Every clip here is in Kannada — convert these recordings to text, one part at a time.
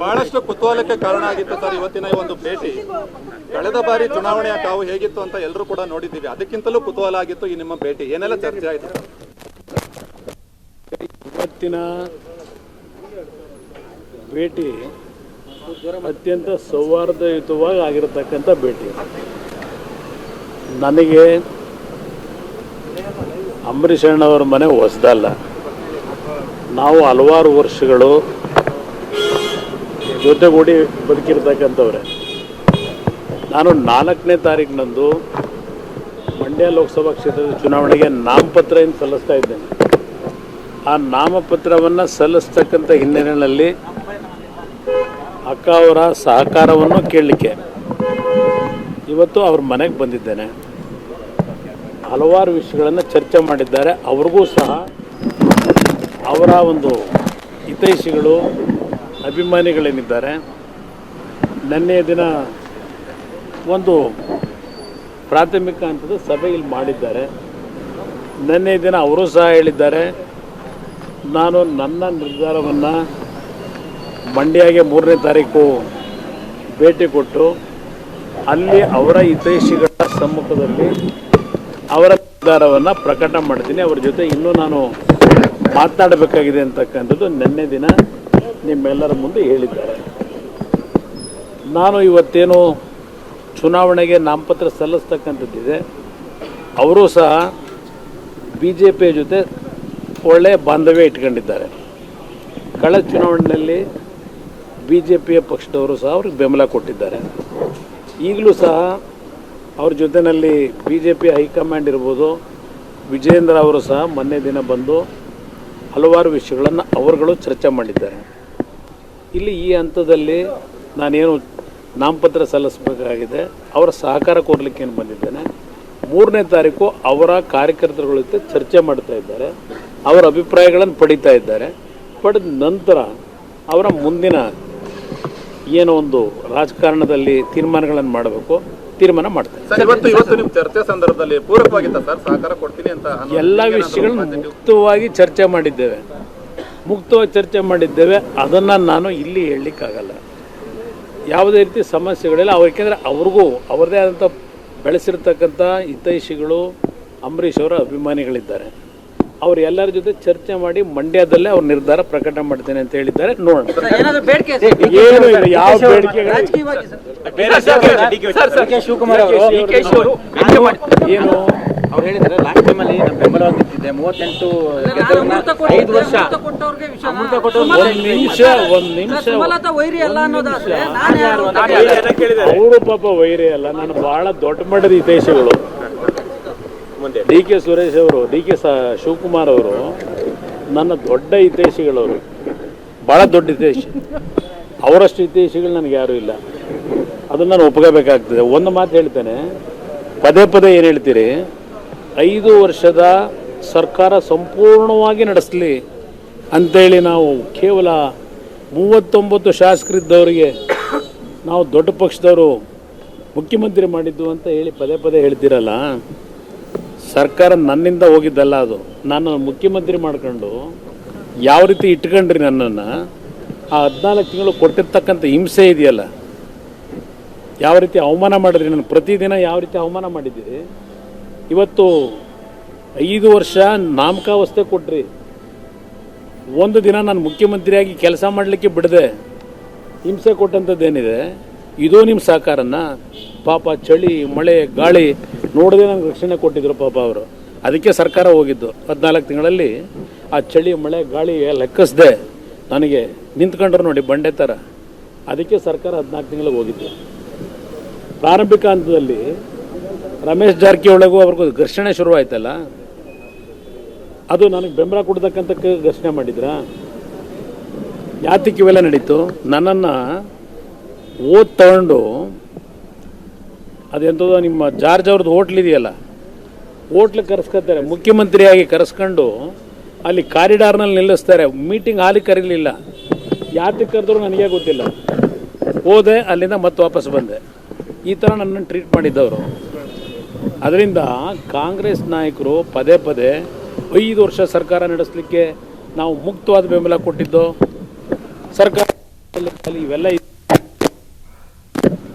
ಬಹಳಷ್ಟು ಕುತೂಹಲಕ್ಕೆ ಕಾರಣ ಆಗಿತ್ತು ಸರ್. ಇವತ್ತಿನ ಈ ಒಂದು ಭೇಟಿ. ಕಳೆದ ಬಾರಿ ಚುನಾವಣೆಯ ಕಾವು ಹೇಗಿತ್ತು ಅಂತ ಎಲ್ಲರೂ ಕೂಡ ನೋಡಿದ್ದೀವಿ. ಅದಕ್ಕಿಂತಲೂ ಕುತೂಹಲ ಆಗಿತ್ತು ಈ ನಿಮ್ಮ ಭೇಟಿ. ಏನೆಲ್ಲ ಚರ್ಚೆ ಆಯಿತು? ಇವತ್ತಿನ ಭೇಟಿ ಅತ್ಯಂತ ಸೌಹಾರ್ದಯುತವಾಗಿ ಆಗಿರತಕ್ಕಂಥ ಭೇಟಿ. ನನಗೆ ಅಂಬರೀಷ್ ಅಣ್ಣವರ ಮನೆ ಹೊಸದಲ್ಲ. ನಾವು ಹಲವಾರು ವರ್ಷಗಳು ಜೊತೆಗೂಡಿ ಬದುಕಿರ್ತಕ್ಕಂಥವ್ರೆ. ನಾನು ನಾಲ್ಕನೇ ತಾರೀಕಿನಂದು ಮಂಡ್ಯ ಲೋಕಸಭಾ ಕ್ಷೇತ್ರದ ಚುನಾವಣೆಗೆ ನಾಮಪತ್ರ ಸಲ್ಲಿಸ್ತಾ ಇದ್ದೇನೆ. ಆ ನಾಮಪತ್ರವನ್ನು ಸಲ್ಲಿಸ್ತಕ್ಕಂಥ ಹಿನ್ನೆಲೆಯಲ್ಲಿ ಅಕ್ಕ ಅವರ ಸಹಕಾರವನ್ನು ಕೇಳಲಿಕ್ಕೆ ಇವತ್ತು ಅವ್ರ ಮನೆಗೆ ಬಂದಿದ್ದೇನೆ. ಹಲವಾರು ವಿಷಯಗಳನ್ನು ಚರ್ಚೆ ಮಾಡಿದ್ದಾರೆ. ಅವ್ರಿಗೂ ಸಹ ಅವರ ಒಂದು ಹಿತೈಷಿಗಳು ಅಭಿಮಾನಿಗಳೇನಿದ್ದಾರೆ ನಿನ್ನೆಯ ದಿನ ಒಂದು ಪ್ರಾಥಮಿಕ ಹಂತದ ಸಭೆಯಲ್ಲಿ ಮಾಡಿದ್ದಾರೆ. ನಿನ್ನೆ ದಿನ ಅವರು ಸಹ ಹೇಳಿದ್ದಾರೆ, ನಾನು ನನ್ನ ನಿರ್ಧಾರವನ್ನು ಮಂಡ್ಯಗೆ ಮೂರನೇ ತಾರೀಕು ಭೇಟಿ ಕೊಟ್ಟು, ಅಲ್ಲಿ ಅವರ ಹಿತೈಷಿಗಳ ಸಮ್ಮುಖದಲ್ಲಿ ಅವರ ನಿರ್ಧಾರವನ್ನು ಪ್ರಕಟ ಮಾಡ್ತೀನಿ. ಅವರ ಜೊತೆ ಇನ್ನೂ ನಾನು ಮಾತನಾಡಬೇಕಾಗಿದೆ ಅಂತಕ್ಕಂಥದ್ದು ನಿನ್ನೆ ದಿನ ನಿಮ್ಮೆಲ್ಲರ ಮುಂದೆ ಹೇಳಿದ್ದಾರೆ. ನಾನು ಇವತ್ತೇನು ಚುನಾವಣೆಗೆ ನಾಮಪತ್ರ ಸಲ್ಲಿಸ್ತಕ್ಕಂಥದ್ದಿದೆ. ಅವರು ಸಹ ಬಿ ಜೆ ಪಿಯ ಜೊತೆ ಒಳ್ಳೆಯ ಬಾಂಧವ್ಯ ಇಟ್ಕೊಂಡಿದ್ದಾರೆ. ಕಳೆದ ಚುನಾವಣೆಯಲ್ಲಿ ಬಿ ಜೆ ಪಿಯ ಪಕ್ಷದವರು ಸಹ ಅವ್ರಿಗೆ ಬೆಂಬಲ ಕೊಟ್ಟಿದ್ದಾರೆ. ಈಗಲೂ ಸಹ ಅವ್ರ ಜೊತೆಯಲ್ಲಿ ಬಿ ಜೆ ಪಿ ಹೈಕಮಾಂಡ್ ಇರ್ಬೋದು, ವಿಜಯೇಂದ್ರ ಅವರು ಸಹ ಮೊನ್ನೆ ದಿನ ಬಂದು ಹಲವಾರು ವಿಷಯಗಳನ್ನು ಅವರುಗಳು ಚರ್ಚೆ ಮಾಡಿದ್ದಾರೆ. ಇಲ್ಲಿ ಈ ಹಂತದಲ್ಲಿ ನಾನೇನು ನಾಮಪತ್ರ ಸಲ್ಲಿಸಬೇಕಾಗಿದೆ ಅವರ ಸಹಕಾರ ಕೋರ್ಲಿಕ್ಕೆ ಏನು ಬಂದಿದ್ದೇನೆ. ಮೂರನೇ ತಾರೀಕು ಅವರ ಕಾರ್ಯಕರ್ತರುಗಳ ಜೊತೆ ಚರ್ಚೆ ಮಾಡ್ತಾ ಇದ್ದಾರೆ ಅವರ ಅಭಿಪ್ರಾಯಗಳನ್ನು ಪಡಿತಾ ಇದ್ದಾರೆ. ಪಡೆದ ನಂತರ ಅವರ ಮುಂದಿನ ಏನೋ ಒಂದು ರಾಜಕಾರಣದಲ್ಲಿ ತೀರ್ಮಾನಗಳನ್ನು ಮಾಡಬೇಕು ತೀರ್ಮಾನ ಮಾಡ್ತಾರೆ ಇವತ್ತು ಇವತ್ತು ನಿಮ್ಮ ಚರ್ಚೆ ಸಂದರ್ಭದಲ್ಲಿ ಪೂರಕವಾಗಿತ್ತ ಸರ್? ಸಹಕಾರ ಕೊಡ್ತೀನಿ ಅಂತ ಎಲ್ಲ ವಿಷಯಗಳನ್ನು ವಿಷಯಗಳನ್ನ ಮುಕ್ತವಾಗಿ ಚರ್ಚೆ ಮಾಡಿದ್ದೇವೆ. ಮುಕ್ತವಾಗಿ ಚರ್ಚೆ ಮಾಡಿದ್ದೇವೆ, ಅದನ್ನು ನಾನು ಇಲ್ಲಿ ಹೇಳಲಿಕ್ಕಾಗಲ್ಲ. ಯಾವುದೇ ರೀತಿ ಸಮಸ್ಯೆಗಳಿಲ್ಲ. ಅವ್ರು ಯಾಕೆಂದರೆ ಅವ್ರಿಗೂ, ಅವ್ರದ್ದೇ ಆದಂಥ ಬೆಳೆಸಿರ್ತಕ್ಕಂಥ ಹಿತೈಷಿಗಳು ಅಂಬರೀಷ್ ಅವರ ಅಭಿಮಾನಿಗಳಿದ್ದಾರೆ. ಅವ್ರು ಎಲ್ಲರ ಜೊತೆ ಚರ್ಚೆ ಮಾಡಿ ಮಂಡ್ಯದಲ್ಲೇ ಅವ್ರ ನಿರ್ಧಾರ ಪ್ರಕಟ ಮಾಡ್ತೇನೆ ಅಂತ ಹೇಳಿದ್ದಾರೆ. ನೋಡೋಣ. ಏನಾದ್ರು ಬೇಡಿಕೆ ಏನು ಇಲ್ಲ ಯಾವ ಬೇಡಿಕೆ. ಶಿವಕುಮಾರ್ ಏನು? ಅವ್ರು ಹೇಳಿದ್ರೆ ಲಾಸ್ಟ್ ಟೈಮ್ ಅಲ್ಲಿ ನಮ್ಮ ಬೆಂಬಲವಾಗಿ ನಿಂತಿದ್ದೆ. ಮೂವತ್ತೆಂಟು ಐದು ವರ್ಷ. ಅಮೃತ ಕೊಟ್ಟವ್ರಿಗೆ ವಿಷಯ ಅಮೃತ ಕೊಟ್ಟವ್ರು ಒಂದು ನಿಮಿಷ ಒಂದು ನಿಮಿಷ. ಸುಮಲತಾ ವೈರಿ ಅಲ್ಲ ಅನ್ನೋದು ನಾನು ಯಾರು ಅಂತ ಅವರು ಪಾಪ ವೈರಿ ಅಲ್ಲ ನಾನು ಬಹಳ ದೊಡ್ಡ ಮಟ್ಟದ ಹಿತೈಷಿಗಳು ಡಿ ಕೆ ಸುರೇಶ್ ಅವರು, ಡಿ ಕೆ ಶಿವಕುಮಾರ್ ಅವರು ನನ್ನ ದೊಡ್ಡ ಹಿತೈಷಿಗಳವರು. ಭಾಳ ದೊಡ್ಡ ಹಿತೈಷಿ. ಅವರಷ್ಟು ಹಿತೈಷಿಗಳು ನನಗೆ ಯಾರೂ ಇಲ್ಲ. ಅದನ್ನು ನಾನು ಒಪ್ಕೋಬೇಕಾಗ್ತದೆ. ಒಂದು ಮಾತು ಹೇಳ್ತೇನೆ. ಪದೇ ಪದೇ ಏನು ಹೇಳ್ತೀರಿ? ಐದು ವರ್ಷದ ಸರ್ಕಾರ ಸಂಪೂರ್ಣವಾಗಿ ನಡೆಸಲಿ ಅಂತೇಳಿ ನಾವು ಕೇವಲ ಮೂವತ್ತೊಂಬತ್ತು ಶಾಸಕರಿದ್ದವರಿಗೆ ನಾವು ದೊಡ್ಡ ಪಕ್ಷದವರು ಮುಖ್ಯಮಂತ್ರಿ ಮಾಡಿದ್ದು ಅಂತ ಹೇಳಿ ಪದೇ ಪದೇ ಹೇಳ್ತೀರಲ್ಲ? ಸರ್ಕಾರ ನನ್ನಿಂದ ಹೋಗಿದ್ದಲ್ಲ ಅದು. ನಾನು ಮುಖ್ಯಮಂತ್ರಿ ಮಾಡ್ಕೊಂಡು ಯಾವ ರೀತಿ ಇಟ್ಕೊಂಡ್ರಿ ನನ್ನನ್ನು, ಆ ಹದಿನಾಲ್ಕು ತಿಂಗಳು ಕೊಟ್ಟಿರ್ತಕ್ಕಂಥ ಹಿಂಸೆ ಇದೆಯಲ್ಲ. ಯಾವ ರೀತಿ ಅವಮಾನ ಮಾಡಿದ್ರಿ ನಾನು, ಪ್ರತಿದಿನ ಯಾವ ರೀತಿ ಅವಮಾನ ಮಾಡಿದ್ದೀರಿ? ಇವತ್ತು ಐದು ವರ್ಷ ನಾಮಕಾವಸ್ಥೆ ಕೊಟ್ರಿ. ಒಂದು ದಿನ ನಾನು ಮುಖ್ಯಮಂತ್ರಿಯಾಗಿ ಕೆಲಸ ಮಾಡಲಿಕ್ಕೆ ಬಿಡದೆ. ಹಿಂಸೆ ಕೊಟ್ಟಂಥದ್ದೇನಿದೆ? ಇದು ನಿಮ್ಮ ಸಹಕಾರನ? ಪಾಪ ಚಳಿ, ಮಳೆ, ಗಾಳಿ ನೋಡದೆ ನಂಗೆ ರಕ್ಷಣೆ ಕೊಟ್ಟಿದ್ರು ಪಾಪ ಅವರು. ಅದಕ್ಕೆ ಸರ್ಕಾರ ಹೋಗಿದ್ದು. ಹದಿನಾಲ್ಕು ತಿಂಗಳಲ್ಲಿ ಆ ಚಳಿ, ಮಳೆ, ಗಾಳಿ ಲೆಕ್ಕಿಸ್ದೆ ನನಗೆ ನಿಂತ್ಕೊಂಡ್ರು ನೋಡಿ ಬಂಡೆ ಥರ. ಅದಕ್ಕೆ ಸರ್ಕಾರ ಹದಿನಾಲ್ಕು ತಿಂಗಳಿಗೆ ಹೋಗಿದ್ದು. ಪ್ರಾರಂಭಿಕ ಹಂತದಲ್ಲಿ ರಮೇಶ್ ಜಾರಕಿಹೊಳಿಗೂ ಅವ್ರಿಗೂ ಘರ್ಷಣೆ ಶುರುವಾಯ್ತಲ್ಲ? ಅದು ನನಗೆ ಬೆಂಬಲ ಕೊಡ್ತಕ್ಕಂಥ ಘರ್ಷಣೆ ಮಾಡಿದ್ರಾ? ಇವೆಲ್ಲ ನಡೀತು? ನನ್ನನ್ನು ಓದ್ ತಗೊಂಡು ಅದೆಂಥದ್ದು ನಿಮ್ಮ ಜಾರ್ಜ್ ಅವ್ರದ್ದು ಹೋಟ್ಲ್ ಇದೆಯಲ್ಲ? ಹೋಟ್ಲಿಗೆ ಕರೆಸ್ಕೊತಾರೆ, ಮುಖ್ಯಮಂತ್ರಿಯಾಗಿ ಕರೆಸ್ಕೊಂಡು ಅಲ್ಲಿ ಕಾರಿಡಾರ್ನಲ್ಲಿ ನಿಲ್ಲಿಸ್ತಾರೆ ಮೀಟಿಂಗ್ ಹಾಲಿಗೆ ಕರೀಲಿಲ್ಲ. ಯಾತಕ್ಕೆ ಕರೆದ್ರು ನನಗೆ ಗೊತ್ತಿಲ್ಲ. ಹೋದೆ, ಅಲ್ಲಿಂದ ಮತ್ತೆ ವಾಪಸ್ ಬಂದೆ. ಈ ಥರ ನನ್ನನ್ನು ಟ್ರೀಟ್ ಮಾಡಿದ್ದವರು. ಅದರಿಂದ ಕಾಂಗ್ರೆಸ್ ನಾಯಕರು ಪದೇ ಪದೇ ಐದು ವರ್ಷ ಸರ್ಕಾರ ನಡೆಸಲಿಕ್ಕೆ ನಾವು ಮುಕ್ತವಾದ ಬೆಂಬಲ ಕೊಟ್ಟಿದ್ದು, ಸರ್ಕಾರ ಇವೆಲ್ಲ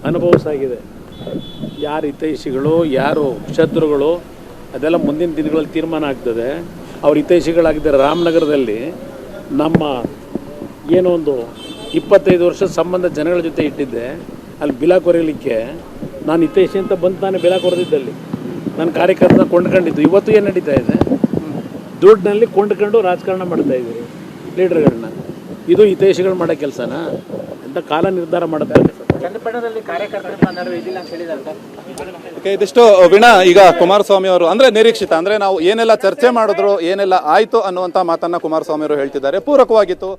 ಅನುಭವಿಸಾಗಿದೆ ಯಾರು ಹಿತೈಷಿಗಳು, ಯಾರು ಶತ್ರುಗಳು, ಅದೆಲ್ಲ ಮುಂದಿನ ದಿನಗಳಲ್ಲಿ ತೀರ್ಮಾನ ಆಗ್ತದೆ. ಅವ್ರ ಹಿತೈಷಿಗಳಾಗಿದ್ದಾರೆ ರಾಮನಗರದಲ್ಲಿ ನಮ್ಮ ಏನೋ ಒಂದು ಇಪ್ಪತ್ತೈದು ವರ್ಷದ ಸಂಬಂಧ ಜನಗಳ ಜೊತೆ ಇಟ್ಟಿದ್ದೆ. ಅಲ್ಲಿ ಬಿಲ ಕೊರೆಯಲಿಕ್ಕೆ. ನಾನು ಹಿತೈಷಿ ಅಂತ ಬಂದು ನಾನು ಬಿಲ ಕೊರೆದಿದ್ದಲ್ಲಿ. ನನ್ನ ಕಾರ್ಯಕರ್ತನ ಕೊಂಡ್ಕೊಂಡಿದ್ದು. ಇವತ್ತು ಏನು ನಡೀತಾ ಇದೆ? ದುಡ್ಡಿನಲ್ಲಿ ಕೊಂಡ್ಕೊಂಡು ರಾಜಕಾರಣ ಮಾಡ್ತಾ ಇದ್ದೀರಿ, ಲೀಡರ್ಗಳನ್ನ. ಇದು ಹಿತೈಷಿಗಳು ಮಾಡೋ ಕೆಲಸನಾ? ಅಂತ ಕಾಲ ನಿರ್ಧಾರ ಮಾಡುತ್ತೆ ಇದಿಷ್ಟು ವೀಣಾ ಈಗ ಕುಮಾರಸ್ವಾಮಿ ಅವರು ಅಂದ್ರೆ ನಿರೀಕ್ಷಿತ ಅಂದ್ರೆ ನಾವು ಏನೆಲ್ಲ ಚರ್ಚೆ ಮಾಡಿದ್ರು ಏನೆಲ್ಲ ಆಯ್ತು ಅನ್ನುವಂತ ಮಾತನ್ನ ಕುಮಾರಸ್ವಾಮಿ ಅವರು ಹೇಳ್ತಿದ್ದಾರೆ. ಪೂರಕವಾಗಿತ್ತು.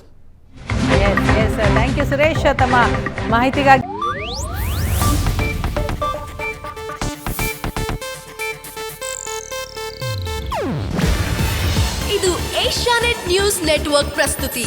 Yes yes thank you Suresh ತಮ್ಮ ಮಾಹಿತಿಗಾಗಿ. ಇದು ಏಷ್ಯಾನೆಟ್ ನ್ಯೂಸ್ ನೆಟ್ವರ್ಕ್ ಪ್ರಸ್ತುತಿ.